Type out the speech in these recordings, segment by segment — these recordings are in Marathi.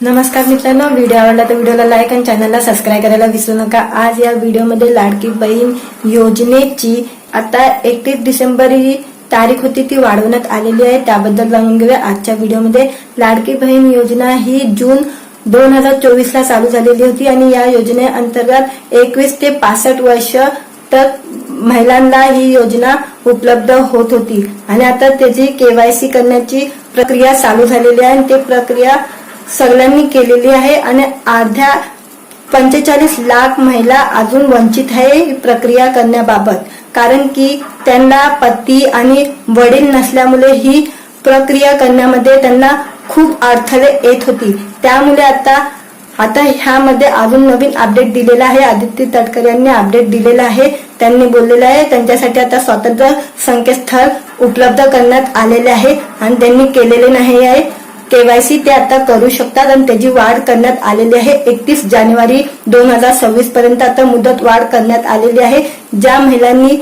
नमस्कार मित्रांनो व्हिडिओ आवडला तर व्हिडिओला लाईक आणि चॅनलला सबस्क्राईब करायला विसरू नका. आज या व्हिडिओमध्ये लाडकी बहीण योजनेची आता एकतीस डिसेंबर ही तारीख होती ती वाढवण्यात आलेली आहे. त्याबद्दल जाणून घेऊया. आजच्या व्हिडिओमध्ये लाडकी बहीण योजना ही जून दोन हजार चोवीस ला चालू झालेली होती आणि या योजनेअंतर्गत एकवीस ते पासष्ट वर्ष तर महिलांना ही योजना उपलब्ध होत होती. आणि आता त्याची केवायसी करण्याची प्रक्रिया चालू झालेली आहे आणि ती प्रक्रिया सगळ्यांनी केलेली आहे आणि अर्ध्या पंचेचाळीस लाख महिला अजून वंचित आहे ही प्रक्रिया करण्याबाबत. कारण की त्यांना पती आणि वडील नसल्यामुळे ही प्रक्रिया करण्यामध्ये त्यांना खूप अडथळे येत होती. त्यामुळे आता आता ह्यामध्ये अजून नवीन अपडेट दिलेला आहे. आदित्य तटकर यांनी अपडेट दिलेला आहे. त्यांनी बोललेलं आहे त्यांच्यासाठी आता स्वतंत्र संकेतस्थळ उपलब्ध करण्यात आलेले आहे आणि त्यांनी केलेले नाही आहे. केवायसी ते आता करू शकतात आणि त्याची वाढ करण्यात आलेली आहे. एकतीस जानेवारी दोन हजार सव्वीस पर्यंत आता मुदत वाढ करण्यात आलेली आहे. ज्या महिलांनी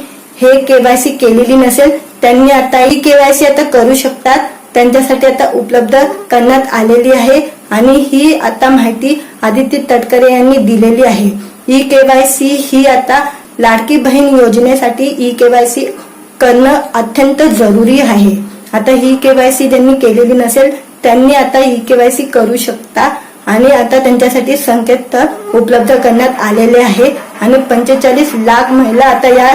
हे केवायसी केलेली नसेल त्यांनी आता ही केवायसी आता करू शकतात. त्यांच्यासाठी आता उपलब्ध करण्यात आलेली आहे. आणि ही आता माहिती आदित्य तटकरे यांनी दिलेली आहे. ई केवायसी ही आता लाडकी बहीण योजनेसाठी ई केवायसी करणं अत्यंत जरुरी आहे. आता ही केवायसी ज्यांनी केलेली नसेल त्यांनी आता ई केवायसी करू शकता आणि आता त्यांच्यासाठी संकेतस्थळ उपलब्ध करण्यात आलेले आहे. आणि पंचेचाळीस लाख महिला आता या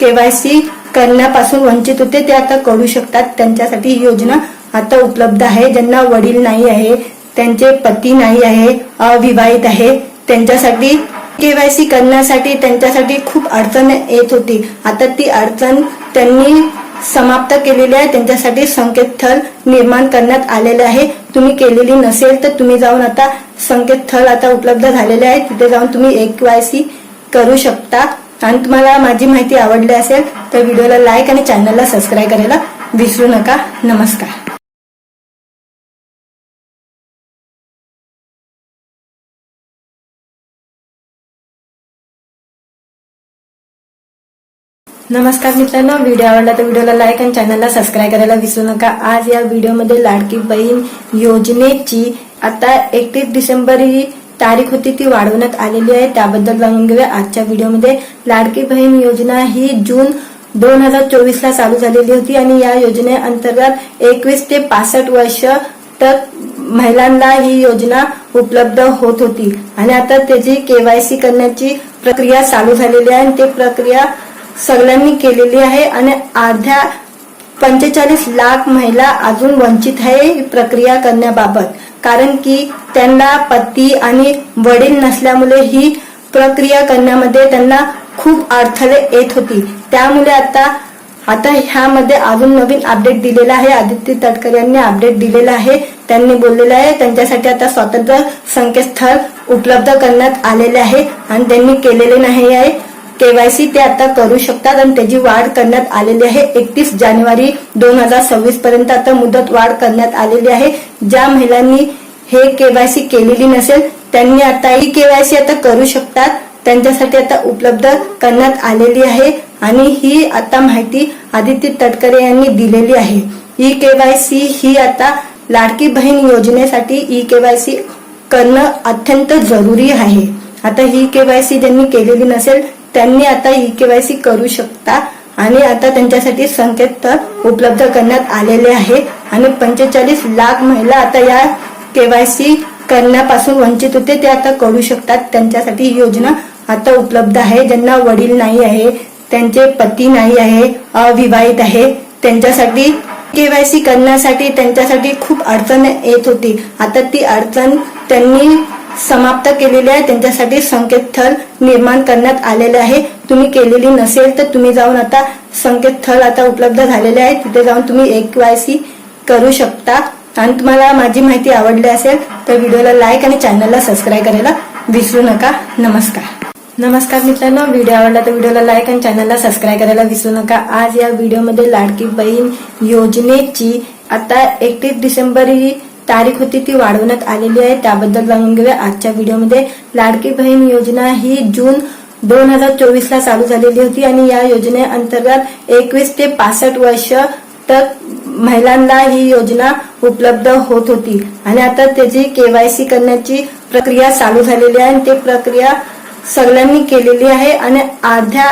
केवायसी करण्यापासून वंचित होते ते आता करू शकतात. त्यांच्यासाठी ही योजना आता उपलब्ध आहे. ज्यांना वडील नाही आहे त्यांचे पती नाही आहे अविवाहित आहे. त्यांच्यासाठी केवायसी करण्यासाठी त्यांच्यासाठी खूप अडचण येत होती. आता ती अडचण त्यांनी समाप्त केलेली आहे. त्यांच्यासाठी संकेतस्थळ निर्माण करण्यात आलेले आहे. तुम्ही केलेली नसेल तर तुम्ही जाऊन आता संकेतस्थळ आता उपलब्ध झालेले आहे. तिथे जाऊन तुम्ही एक वायसी करू शकता. आणि तुम्हाला माझी माहिती आवडली असेल तर व्हिडिओला लाईक आणि चॅनलला सबस्क्राईब करायला विसरू नका. नमस्कार. नमस्कार मित्रांनो व्हिडिओ आवडला तर व्हिडिओला लाईक आणि चॅनलला सबस्क्राईब करायला विसरू नका. आज या व्हिडिओमध्ये लाडकी बहीण योजनेची आता एकतीस डिसेंबर ही तारीख होती ती वाढवण्यात आलेली आहे. त्याबद्दल जाणून घेऊया आजच्या व्हिडिओमध्ये. लाडकी बहीण योजना ही जून दोन हजार चोवीस ला चालू झालेली होती आणि या योजनेअंतर्गत एकवीस ते पासष्ट वर्ष तर महिलांना ही योजना उपलब्ध होत होती. आणि आता त्याची केवायसी करण्याची प्रक्रिया चालू झालेली आहे आणि ती प्रक्रिया सगळ्यांनी केलेली आहे आणि अर्ध्या पंचेचाळीस लाख महिला अजून वंचित आहे ही प्रक्रिया करण्याबाबत. कारण की त्यांना पती आणि वडील नसल्यामुळे ही प्रक्रिया करण्यामध्ये त्यांना खूप अडथळे येत होती. त्यामुळे आता आता ह्यामध्ये अजून नवीन अपडेट दिलेला आहे. आदित्य तटकर यांनी अपडेट दिलेला आहे. त्यांनी बोललेलं आहे त्यांच्यासाठी आता स्वतंत्र संकेतस्थळ उपलब्ध करण्यात आलेले आहे आणि त्यांनी केलेले नाही आहे. केवायसी ते आता करू शकतात आणि त्याची वाढ करण्यात आलेली आहे. एकतीस जानेवारी दोन हजार सव्वीस पर्यंत आता मुदत वाढ करण्यात आलेली आहे. ज्या महिलांनी हे केवायसी केलेली नसेल त्यांनी आता ही केवायसी आता करू शकतात. त्यांच्यासाठी आता उपलब्ध करण्यात आलेली आहे. आणि ही आता माहिती आदित्य तटकरे यांनी दिलेली आहे. ई केवायसी ही आता लाडकी बहीण योजनेसाठी ई केवायसी करणं अत्यंत जरुरी आहे. आता ही केवायसी ज्यांनी केलेली नसेल त्यांनी आता ई केवायसी करू शकता आणि आता त्यांच्यासाठी संकेतस्थळ उपलब्ध करण्यात आलेले आहे आणि पंचेचाळीस लाख महिला आता या केवायसी करण्यापासून वंचित होते ते आता करू शकतात. त्यांच्यासाठी ही योजना आता उपलब्ध आहे. ज्यांना वडील नाही आहे त्यांचे पती नाही आहे अविवाहित आहे. त्यांच्यासाठी केवायसी करण्यासाठी त्यांच्यासाठी खूप अडचण येत होती. आता ती अडचण त्यांनी समाप्त केलेली आहे. त्यांच्यासाठी संकेतस्थळ निर्माण करण्यात आलेले आहे. तुम्ही केलेली नसेल तर तुम्ही जाऊन आता संकेतस्थळ आता उपलब्ध झालेले आहे. तिथे जाऊन तुम्ही एक वायसी करू शकता. आणि तुम्हाला माझी माहिती आवडली असेल तर व्हिडिओला लाईक आणि चॅनलला सबस्क्राईब करायला विसरू नका. नमस्कार. नमस्कार मित्रांनो व्हिडिओ आवडला तर व्हिडिओला लाईक आणि चॅनलला सबस्क्राईब करायला विसरू नका. आज या व्हिडिओमध्ये लाडकी बहीण योजनेची आता एकतीस डिसेंबर ही तारीख होती ती वाढवण्यात आलेली आहे. त्याबद्दल जाणून घेऊया. आजच्या व्हिडिओमध्ये लाडकी बहीण योजना ही जून दोन हजार चोवीस ला चालू झालेली होती आणि या योजनेअंतर्गत एकवीस ते पासष्ट वर्ष तर महिलांना ही योजना उपलब्ध होत होती. आणि आता त्याची केवायसी करण्याची प्रक्रिया चालू झालेली आहे आणि ते प्रक्रिया सगळ्यांनी केलेली आहे आणि अर्ध्या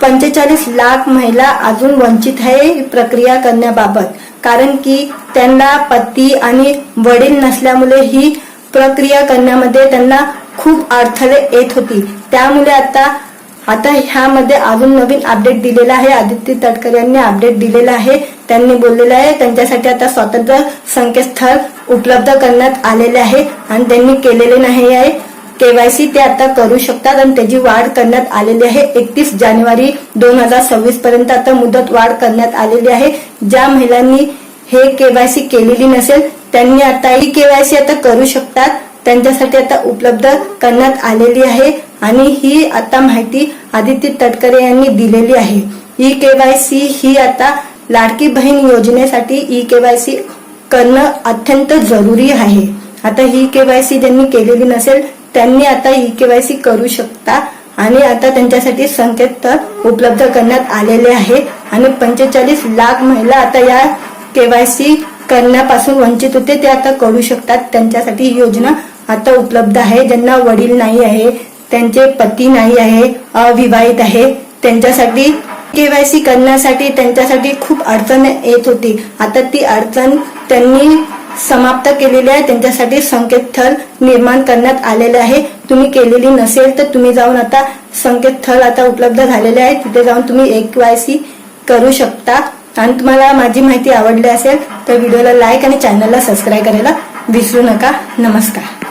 पंचेचाळीस लाख महिला अजून वंचित आहे प्रक्रिया करण्याबाबत. कारण की त्यांना पती आणि वडील नसल्यामुळे ही प्रक्रिया करण्यामध्ये त्यांना खूप अडथळे येत होती. त्यामुळे आता आता ह्यामध्ये अजून नवीन अपडेट दिलेला आहे. आदित्य तटकर यांनी अपडेट दिलेला आहे. त्यांनी बोललेलं आहे त्यांच्यासाठी आता स्वतंत्र संकेतस्थळ उपलब्ध करण्यात आलेले आहे आणि त्यांनी केलेले नाही आहे. केवायसी ते आता करू शकतात आणि त्याची वाढ करण्यात आलेली आहे. एकतीस जानेवारी दोन हजार सव्वीस पर्यंत आता मुदत वाढ करण्यात आलेली आहे. ज्या महिलांनी हे केवायसी केलेली नसेल त्यांनी आता ही केवायसी आता करू शकतात. त्यांच्यासाठी आता उपलब्ध करण्यात आलेली आहे. आणि ही आता माहिती आदित्य तटकरे यांनी दिलेली आहे. ई केवायसी ही आता लाडकी बहीण योजनेसाठी ई केवायसी करणं अत्यंत जरुरी आहे. आता ही केवायसी ज्यांनी केलेली नसेल त्यांनी आता ई केवायसी करू शकता आणि आता त्यांच्यासाठी संकेतस्थळ उपलब्ध करण्यात आलेले आहे. आणि पंचेचाळीस लाख महिला आता या केवायसी करण्यापासून वंचित होते ते आता करू शकतात. त्यांच्यासाठी ही योजना आता उपलब्ध आहे. ज्यांना वडील नाही आहे त्यांचे पती नाही आहे अविवाहित आहे. त्यांच्यासाठी केवायसी करण्यासाठी त्यांच्यासाठी खूप अडचण येत होती. आता ती अडचण त्यांनी समाप्त केलेली आहे. त्यांच्यासाठी संकेतस्थळ निर्माण करण्यात आलेले आहे. तुम्ही केलेली नसेल तर तुम्ही जाऊन आता संकेतस्थळ आता उपलब्ध झालेले आहे. तिथे जाऊन तुम्ही एक वायसी करू शकता. आणि तुम्हाला माझी माहिती आवडली असेल तर व्हिडिओला लाईक आणि चॅनलला सबस्क्राईब करायला विसरू नका. नमस्कार.